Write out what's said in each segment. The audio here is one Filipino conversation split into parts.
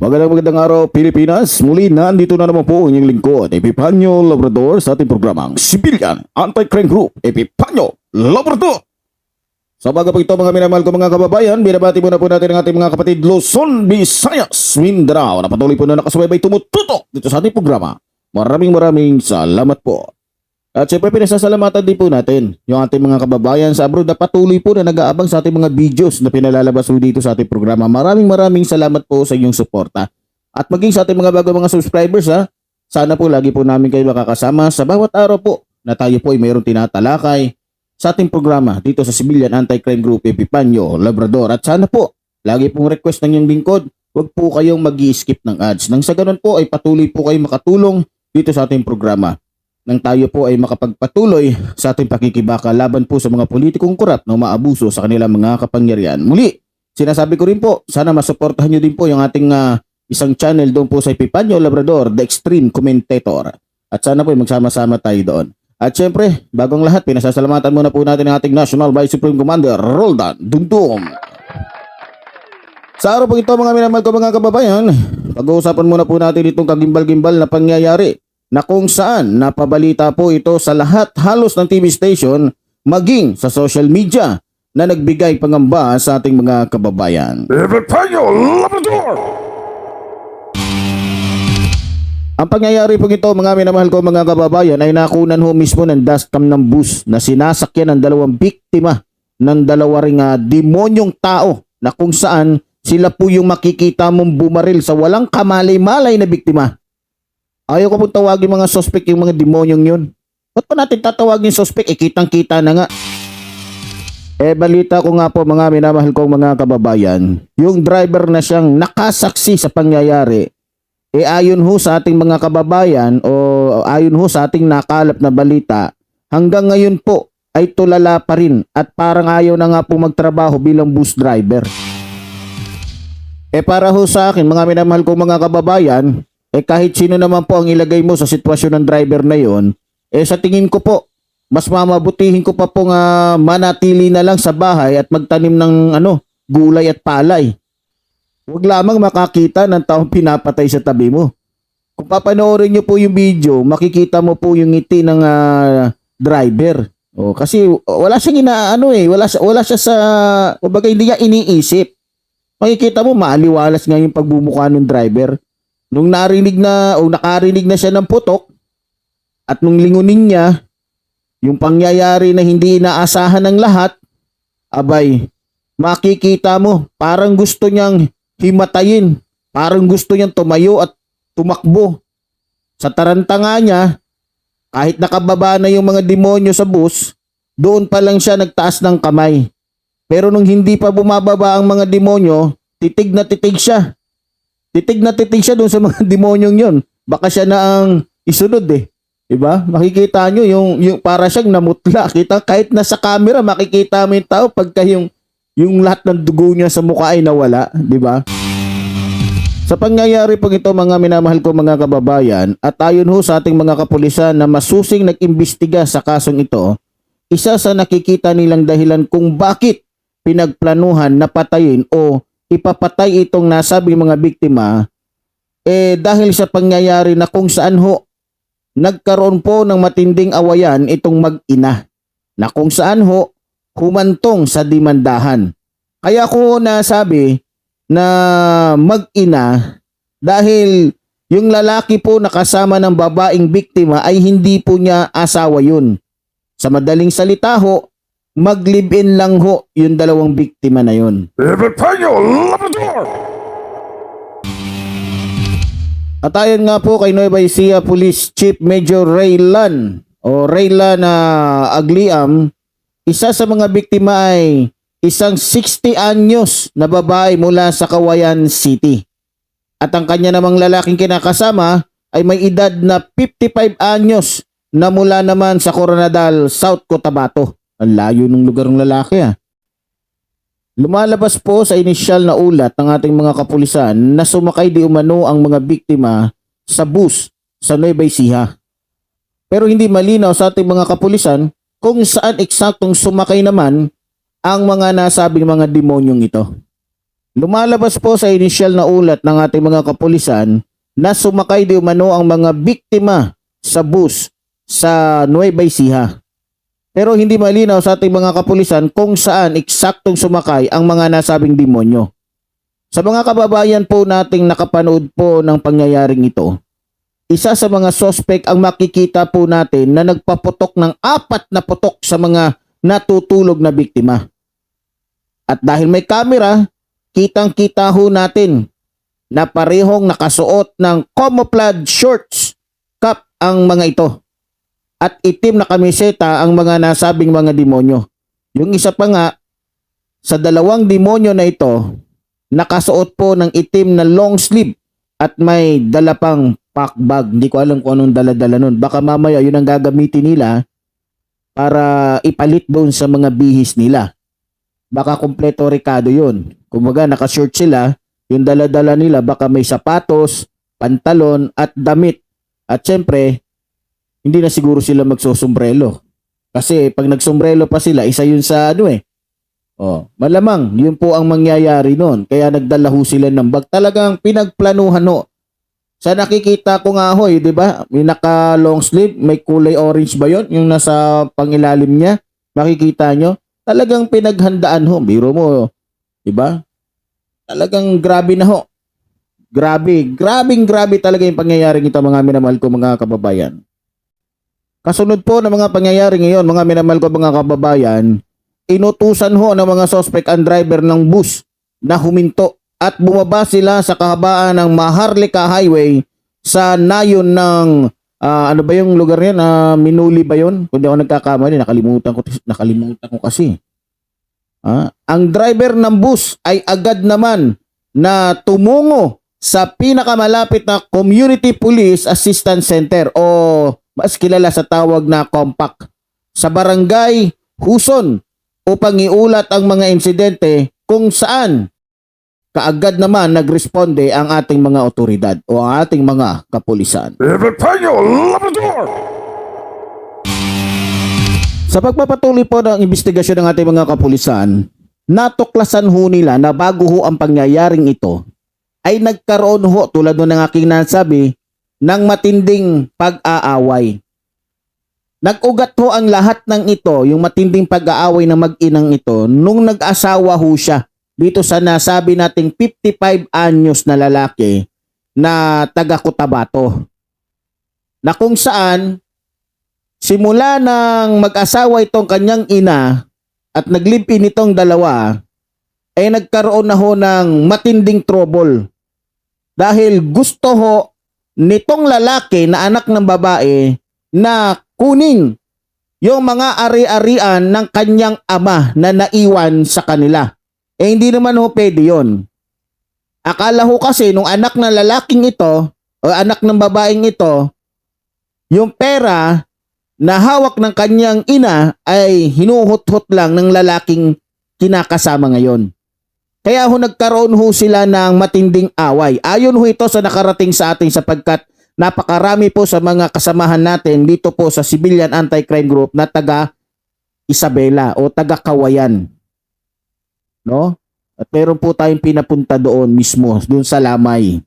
Magandang magandang araw Pilipinas. Muli nandito na naman po ang inyong lingkod, Epipanyo Labrador sa ating programang Civilian Anti-Crime Group, Epipanyo Labrador. Sa baga po ito mga minamahal ko mga kababayan, binabati muna po natin ang ating mga kapatid Luzon, Visayas, Mindanao na patuloy po na nakasubaybay tumututok dito sa ating programa. Maraming maraming salamat po. At syempre pinasasalamatan din po natin yung ating mga kababayan sa abroad na patuloy po na nag-aabang sa ating mga videos na pinalalabas po dito sa ating programa. Maraming maraming salamat po sa inyong suporta. At maging sa ating mga bago mga subscribers ha, sana po lagi po namin kayo makakasama sa bawat araw po na tayo po ay mayroong tinatalakay sa ating programa dito sa Civilian Anti-Crime Group Epipanyo, Labrador. At sana po, lagi pong request ng inyong lingkod, huwag po kayong mag skip ng ads. Nang sa ganun po ay patuloy po kayo makatulong dito sa ating programa nang tayo po ay makapagpatuloy sa ating pakikibaka laban po sa mga politikong kurap na umaabuso sa kanilang mga kapangyarihan. Muli, sinasabi ko rin po, sana masuportahan nyo din po yung ating ah, isang channel doon po sa Epipanyo Labrador, The Extreme Commentator. At sana po magsama-sama tayo doon. At syempre, bagong lahat, pinasasalamatan muna po natin ang ating National Vice Supreme Commander, Roldan Dumdum. Sa araw po ito mga minamahal ko mga kababayan, pag-uusapan muna po natin itong kagimbal-gimbal na pangyayari na kung saan napabalita po ito sa lahat halos ng TV station maging sa social media na nagbigay pangamba sa ating mga kababayan. Epipanyo Labrador! Ang pangyayari po ito mga minamahal ko mga kababayan ay nakunan ho mismo ng dashcam ng bus na sinasakyan ng dalawang biktima ng dalawa ring ah, demonyong tao na kung saan sila po yung makikita mong bumaril sa walang kamalay-malay na biktima. Ayaw ko pong tawagin mga suspect yung mga demonyong yun. Ba't pa natin tatawagin suspect? Eh, kitang-kita na nga. Eh, balita ko nga po mga minamahal kong mga kababayan, yung driver na siyang nakasaksi sa pangyayari, eh ayon ho sa ating mga kababayan o ayon ho sa ating nakalap na balita, hanggang ngayon po ay tulala pa rin at parang ayaw na nga po magtrabaho bilang bus driver. Eh para ho sa akin, mga minamahal kong mga kababayan, eh kahit sino naman po ang ilagay mo sa sitwasyon ng driver na yon, eh sa tingin ko po, mas mamabutihin ko pa pong ah, manatili na lang sa bahay at magtanim ng ano, gulay at palay. Huwag lamang makakita ng taong pinapatay sa tabi mo. Kung papanoorin nyo po yung video, makikita mo po yung ngiti ng ah, driver. O, kasi wala siyang inaano eh, wala, wala siya sa, kumbaga hindi niya iniisip. Makikita mo, maaliwalas nga yung pagbumuka ng driver. Nung narinig na, o nakarinig na siya ng putok, at nung lingunin niya, yung pangyayari na hindi inaasahan ng lahat, abay, makikita mo, parang gusto niyang himatayin. Parang gusto niyang tumayo at tumakbo. Sa taranta nga niya, kahit nakababa na yung mga demonyo sa bus, doon pa lang siya nagtaas ng kamay. Pero nung hindi pa bumababa ang mga demonyo, titig na titig siya. Titig na titig siya doon sa mga demonyong yun. Baka siya na ang isunod eh. Diba? Makikita nyo yung, yung para siyang namutla. Kita, kahit nasa camera, makikita mo yung tao pagka yung, yung lahat ng dugo niya sa mukha ay nawala. Diba? Sa pangyayari pag ito mga minamahal ko mga kababayan at ayon ho sa ating mga kapulisan na masusing nag-imbestiga sa kasong ito, isa sa nakikita nilang dahilan kung bakit pinagplanuhan na patayin o ipapatay itong nasabing mga biktima eh dahil sa pangyayari na kung saan ho nagkaroon po ng matinding awayan itong mag-ina na kung saan ho humantong sa dimandahan. Kaya ko nasabi na mag-ina dahil yung lalaki po nakasama ng babaeng biktima ay hindi po niya asawa yun. Sa madaling salita ho, mag-live-in lang ho yung dalawang biktima na yun. Epipanyo Labrador! At ayon nga po kay Nueva Ecija Police Chief Major Raylan o Raylan na Agliam, isa sa mga biktima ay isang 60 anyos na babae mula sa Kawayan City. At ang kanya namang lalaking kinakasama ay may edad na 55 anyos na mula naman sa Coronadal, South Cotabato. Ang layo ng lugar ng lalaki ah. Lumalabas po sa inisyal na ulat ng ating mga kapulisan na sumakay di umano ang mga biktima sa bus sa Nueva Ecija. Pero hindi malinaw sa ating mga kapulisan kung saan eksaktong sumakay naman ang mga nasabing mga demonyong ito. Lumalabas po sa inisyal na ulat ng ating mga kapulisan na sumakay di umano ang mga biktima sa bus sa Nueva Ecija. Pero hindi malinaw sa ating mga kapulisan kung saan eksaktong sumakay ang mga nasabing demonyo. Sa mga kababayan po nating nakapanood po ng pangyayaring ito, isa sa mga sospek ang makikita po natin na nagpaputok ng apat na putok sa mga natutulog na biktima. At dahil may kamera, kitang-kita ho natin na parehong nakasuot ng camouflage shorts cap ang mga ito. At itim na kamiseta ang mga nasabing mga demonyo. Yung isa pa nga, sa dalawang demonyo na ito, nakasuot po ng itim na long sleeve at may dala pang pack bag. Hindi ko alam kung anong dala-dala nun. Baka mamaya yun ang gagamitin nila para ipalit doon sa mga bihis nila. Baka kompleto rekado yun. Kumaga nakashort sila, yung dala-dala nila baka may sapatos, pantalon at damit. At syempre, hindi na siguro sila magsusumbrelo. Kasi pag nagsumbrelo pa sila, isa yun sa ano eh. Oh, malamang yun po ang mangyayari noon. Kaya nagdala ho sila ng bag. Talagang pinagplanuhan ho. Sa nakikita ko nga ho, eh, 'di ba? May naka long sleeve, may kulay orange ba 'yon? Yung nasa pangilalim niya. Makikita nyo? Talagang pinaghandaan ho. Biro mo, 'di ba? Talagang grabe na ho. Grabe, grabing grabe talaga yung pangyayari ito mga minamahal ko mga kababayan. Kasunod po ng mga pangyayari ngayon, mga minamahal ko mga kababayan, inutusan ho ng mga suspect ang driver ng bus na huminto at bumaba sila sa kahabaan ng Maharlika Highway sa nayon ng ah, ano ba yung lugar yan? Ah, Minuli ba yun? Kung di ako nagkakamali, nakalimutan ko, nakalimutan ko kasi. Ah, ang driver ng bus ay agad naman na tumungo sa pinakamalapit na Community Police Assistance Center o mas kilala sa tawag na compact sa barangay Huson upang iulat ang mga insidente kung saan kaagad naman nagresponde ang ating mga otoridad o ang ating mga kapulisan. Labrador! Sa pagpapatuloy po ng investigasyon ng ating mga kapulisan, natuklasan ho nila na bago ho ang pangyayaring ito, ay nagkaroon ho tulad ng aking nasabi ng matinding pag-aaway. Nag-ugat ho ang lahat ng ito, yung matinding pag-aaway ng mag-inang ito, nung nag-asawa ho siya dito sa nasabi nating 55 anyos na lalaki na taga Cotabato. Na kung saan simula nang mag-asawa itong kanyang ina at naglive-in itong dalawa ay nagkaroon na ho ng matinding trouble. Dahil gusto ho nitong lalaki na anak ng babae na kunin yung mga ari-arian ng kanyang ama na naiwan sa kanila. Eh hindi naman ho pwede yun. Akala ho kasi nung anak ng lalaking ito o anak ng babaeng ito, yung pera na hawak ng kanyang ina ay hinuhot-hot lang ng lalaking kinakasama ngayon. Kaya ho nagkaroon ho sila ng matinding away. Ayon ho ito sa nakarating sa atin sapagkat napakarami po sa mga kasamahan natin dito po sa Civilian Anti-Crime Group na taga Isabela o taga Kawayan. No? At meron po tayong pinapunta doon mismo, doon sa Lamay.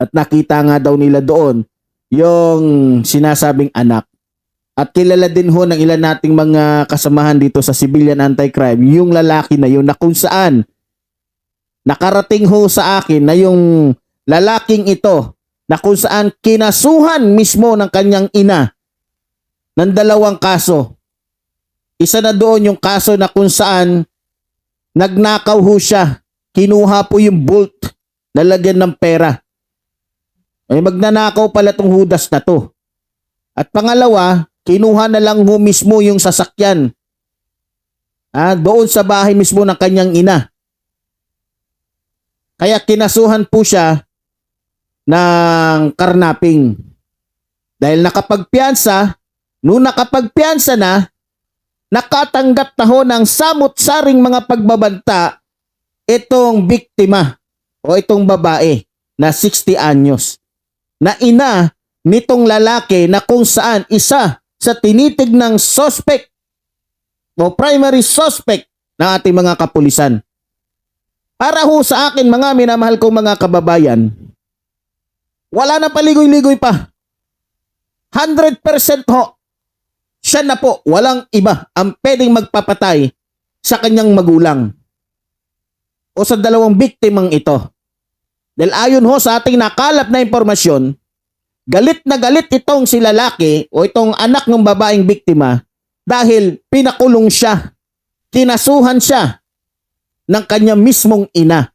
At nakita nga daw nila doon yung sinasabing anak. At kilala din ho ng ilan nating mga kasamahan dito sa Civilian Anti-Crime, yung lalaki na yun na kung saan nakarating ho sa akin na yung lalaking ito na kung saan kinasuhan mismo ng kanyang ina ng dalawang kaso. Isa na doon yung kaso na kung saan nagnakaw ho siya. Kinuha po yung bolt na lagyan ng pera. Ay magnanakaw pala tong hudas na to. At pangalawa, kinuha na lang ho mismo yung sasakyan. Ah, doon sa bahay mismo ng kanyang ina. Kaya kinasuhan po siya ng karnaping. Dahil nakapagpiansa, nung nakapagpiansa na, nakatanggap na ho ng samot-saring mga pagbabanta itong biktima o itong babae na 60 anyos na ina nitong lalaki na kung saan isa sa tinitig ng suspect o primary suspect ng ating mga kapulisan. Para ho sa akin mga minamahal kong mga kababayan, wala na paligoy-ligoy pa. 100% ho. Siya na po, walang iba ang pwedeng magpapatay sa kanyang magulang o sa dalawang biktimang ito. Dahil ayon ho sa ating nakalap na impormasyon, galit na galit itong si lalaki o itong anak ng babaeng biktima dahil pinakulong siya, kinasuhan siya ng kanya mismong ina.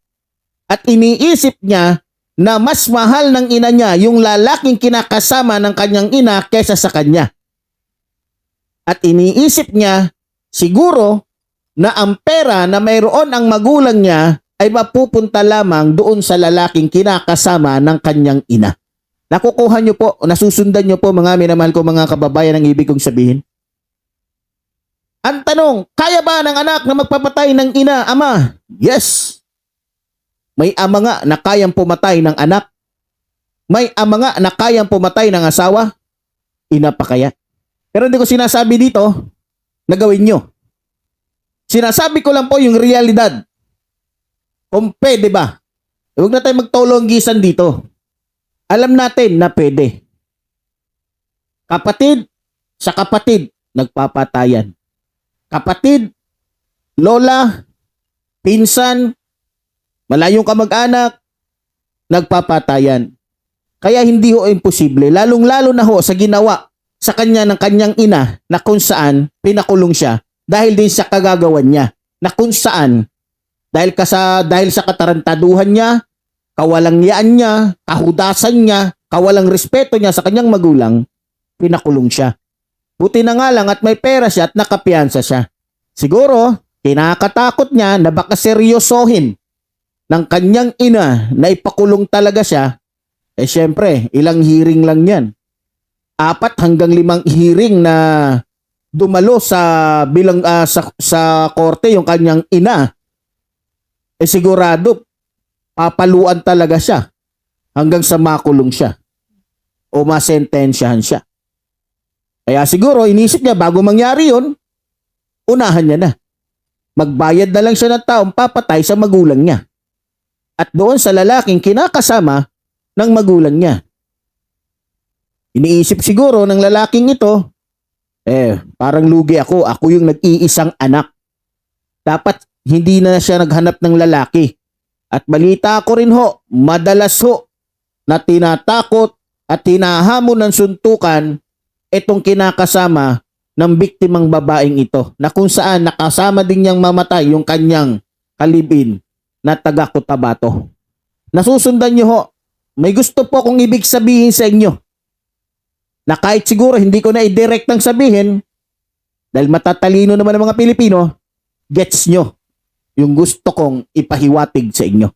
At iniisip niya na mas mahal ng ina niya yung lalaking kinakasama ng kanyang ina kaysa sa kanya. At iniisip niya siguro na ang pera na mayroon ang magulang niya ay mapupunta lamang doon sa lalaking kinakasama ng kanyang ina. Nakukuha niyo po, nasusundan niyo po mga minamahal ko mga kababayan ang ibig kong sabihin. Ang tanong, kaya ba ng anak na magpapatay ng ina, ama? Yes. May ama nga na kayang pumatay ng anak. May ama nga na kayang pumatay ng asawa. Ina pa kaya? Pero hindi ko sinasabi dito na gawin nyo. Sinasabi ko lang po yung realidad. Kung pwede ba? Huwag na tayo magtulonggisan dito. Alam natin na pwede. Kapatid sa kapatid nagpapatayan. Kapatid, lola, pinsan, malayong kamag-anak, nagpapatayan. Kaya hindi ho imposible, lalong-lalo na ho sa ginawa sa kanya ng kanyang ina na kung saan pinakulong siya dahil din sa kagagawan niya na kung saan dahil ka sa dahil sa katarantaduhan niya, kawalangyaan niya, kahudasan niya, kawalang respeto niya sa kanyang magulang, pinakulong siya. Buti na nga lang at may pera siya at nakapiyansa siya. Siguro, kinakatakot niya na baka seryosohin ng kanyang ina na ipakulong talaga siya. Eh syempre, ilang hearing lang yan. Apat hanggang limang hearing na dumalo sa bilang ah, sa, sa korte yung kanyang ina. Eh sigurado, papaluan talaga siya hanggang sa makulong siya o masentensyahan siya. Kaya siguro inisip niya bago mangyari yun, unahan niya na. Magbayad na lang siya ng taong papatay sa magulang niya. At doon sa lalaking kinakasama ng magulang niya. Iniisip siguro ng lalaking ito, eh, parang lugi ako, ako yung nag-iisang anak. Dapat hindi na siya naghanap ng lalaki. At balita ko rin ho, madalas ho, na tinatakot at hinahamon ng suntukan itong kinakasama ng biktimang babaeng ito na kung saan nakasama din niyang mamatay yung kanyang kalibin na taga Cotabato. Nasusundan niyo ho, may gusto po kong ibig sabihin sa inyo na kahit siguro hindi ko na i-direct ng sabihin dahil matatalino naman ng mga Pilipino, gets nyo yung gusto kong ipahiwatig sa inyo.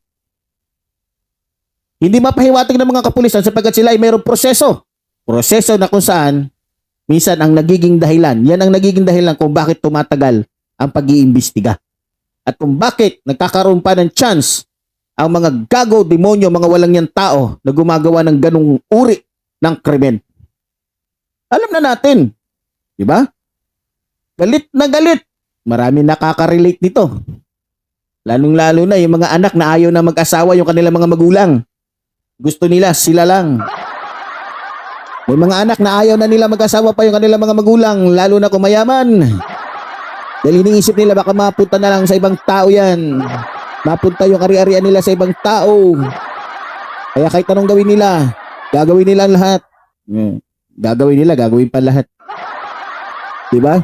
Hindi mapahiwatig ng mga kapulisan sapagkat sila ay mayroong proseso. Proseso na kung saan minsan ang nagiging dahilan, yan ang nagiging dahilan kung bakit tumatagal ang pag-iimbestiga. At kung bakit nagkakaroon pa ng chance ang mga gago, demonyo, mga walang yan tao na gumagawa ng ganong uri ng krimen. Alam na natin. Di ba? Galit na galit. Marami nakaka-relate nito. Lalong-lalo na yung mga anak na ayaw na mag-asawa yung kanilang mga magulang. Gusto nila sila lang. May mga anak na ayaw na nila mag-asawa pa yung kanilang mga magulang, lalo na kung mayaman. Dahil iniisip nila baka mapunta na lang sa ibang tao yan. Mapunta yung ari-arian nila sa ibang tao. Kaya kahit anong gawin nila, gagawin nila lahat. Hmm. Gagawin nila, gagawin pa lahat. Diba?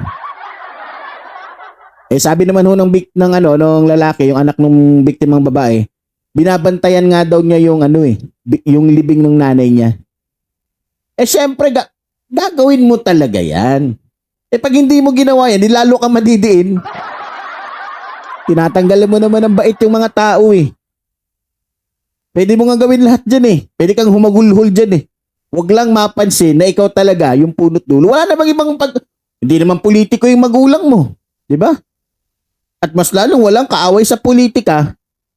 Eh sabi naman ho ng, bik, ng ano, ng lalaki, yung anak ng biktimang babae, binabantayan nga daw niya yung ano eh, yung libing ng nanay niya. Eh syempre, ga- gagawin mo talaga yan. Eh pag hindi mo ginawa yan, lalo kang madidiin. Tinatanggalan mo naman ng bait yung mga tao eh. Pwede mo nga gawin lahat dyan eh. Pwede kang humagulhol dyan eh. Huwag lang mapansin na ikaw talaga yung punot dulo. Wala namang ibang pag... Hindi naman politiko yung magulang mo. Di ba? At mas lalong walang kaaway sa politika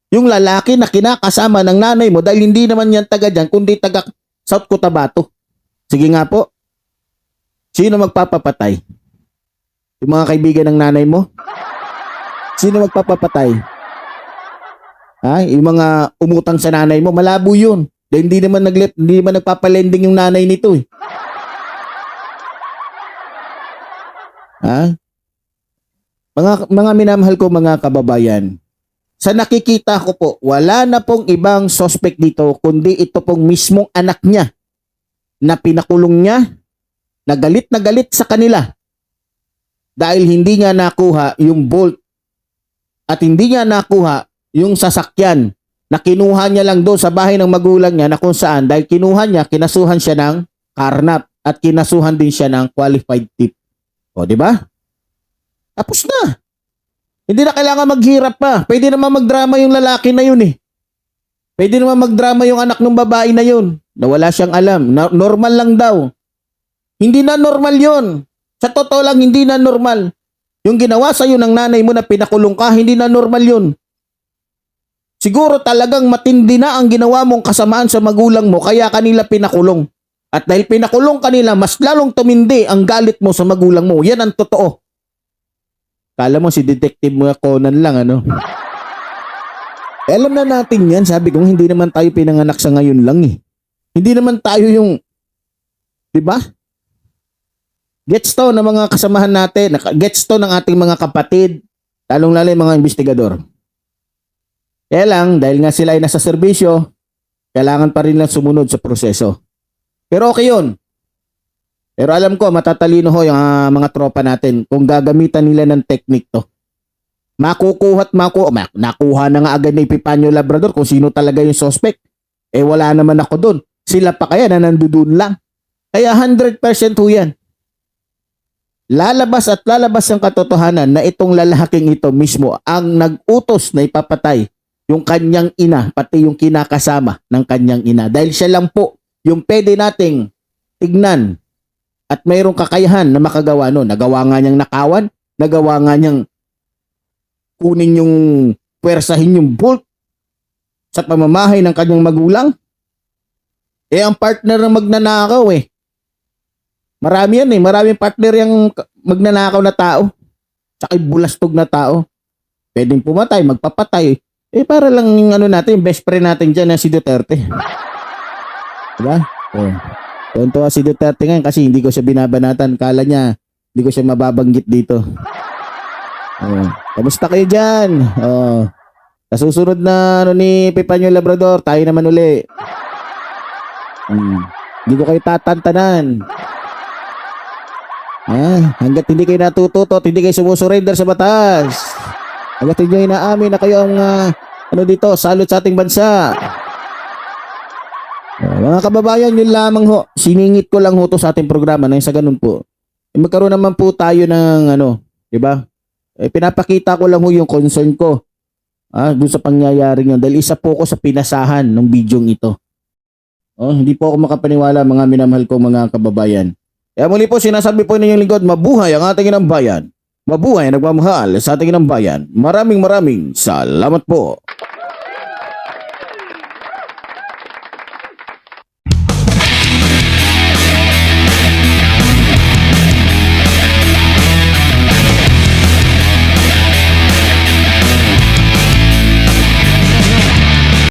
yung lalaki na kinakasama ng nanay mo dahil hindi naman yan taga dyan kundi taga South Cotabato. Sige nga po. Sino magpapapatay? Yung mga kaibigan ng nanay mo? Sino magpapapatay? Ha? Yung mga umutang sa nanay mo, malabo yun. Dahil hindi naman naglet, hindi naman nagpapalending yung nanay nito eh. Ha? Mga mga minamahal ko mga kababayan. Sa nakikita ko po, wala na pong ibang suspect dito kundi ito pong mismong anak niya na pinakulong niya na galit na galit sa kanila dahil hindi niya nakuha yung bolt at hindi niya nakuha yung sasakyan na kinuha niya lang doon sa bahay ng magulang niya na kung saan dahil kinuha niya, kinasuhan siya ng karnap at kinasuhan din siya ng qualified tip. O, di ba? Tapos na. Hindi na kailangan maghirap pa. Pwede naman magdrama yung lalaki na yun eh. Pwede naman magdrama yung anak ng babae na yun na wala siyang alam. Na- normal lang daw. Hindi na normal yun. Sa totoo lang, hindi na normal. Yung ginawa sa'yo ng nanay mo na pinakulong ka, hindi na normal yun. Siguro talagang matindi na ang ginawa mong kasamaan sa magulang mo kaya kanila pinakulong. At dahil pinakulong kanila, mas lalong tumindi ang galit mo sa magulang mo. Yan ang totoo. Kala mo si Detective mo Conan lang, ano? Eh, alam na natin yan. Sabi ko, hindi naman tayo pinanganak sa ngayon lang eh. Hindi naman tayo yung... Di ba? Gets to ng mga kasamahan natin. Gets to ng ating mga kapatid. Lalong-lalo yung mga investigador. Kaya lang, dahil nga sila ay nasa serbisyo, kailangan pa rin lang sumunod sa proseso. Pero okay yun. Pero alam ko, matatalino ho yung ah, mga tropa natin kung gagamitan nila ng technique to. Makukuha at maku ma- nakuha na nga agad ni Epipanyo Labrador kung sino talaga yung suspect. Eh wala naman ako doon. Sila pa kaya na nandoon lang. Kaya 100% ho yan. Lalabas at lalabas ang katotohanan na itong lalaking ito mismo ang nag-utos na ipapatay yung kanyang ina, pati yung kinakasama ng kanyang ina. Dahil siya lang po yung pwede nating tignan at mayroong kakayahan na makagawa no. Nagawa nga niyang nakawan, nagawa nga niyang kunin yung pwersahin yung bolt sa pamamahay ng kanyang magulang. Eh, ang partner ng magnanakaw eh. Marami yan eh. Maraming partner yung magnanakaw na tao. Tsaka bulastog na tao. Pwedeng pumatay, magpapatay. Eh, para lang yung ano natin, yung best friend natin dyan na si Duterte. Diba? Oh. Tonto si Duterte ngayon kasi hindi ko siya binabanatan. Kala niya, hindi ko siya mababanggit dito. Oh. Kamusta kayo dyan? Oh. Sa susunod na ano ni Pepanyo Labrador, tayo naman uli. Hmm. Hindi ko kayo tatantanan. Ah, hanggat hindi kayo natututo at hindi kayo sumusurrender sa batas. Hanggat hindi nyo inaamin na kayo ang ah, ano dito, salot sa ating bansa. Ah, mga kababayan, yun lamang ho. Siningit ko lang ho to sa ating programa nang sa ganun po. Eh, magkaroon naman po tayo ng ano, di ba? Eh, pinapakita ko lang ho yung concern ko. Ah, dun sa pangyayari yun. Dahil isa po ko sa pinasahan ng bidyong ito. Oh, hindi po ako makapaniwala mga minamahal ko mga kababayan. Kaya muli po sinasabi po ninyong lingkod, mabuhay ang ating inang bayan. Mabuhay ang nagmamahal sa ating inang bayan. Maraming maraming salamat po.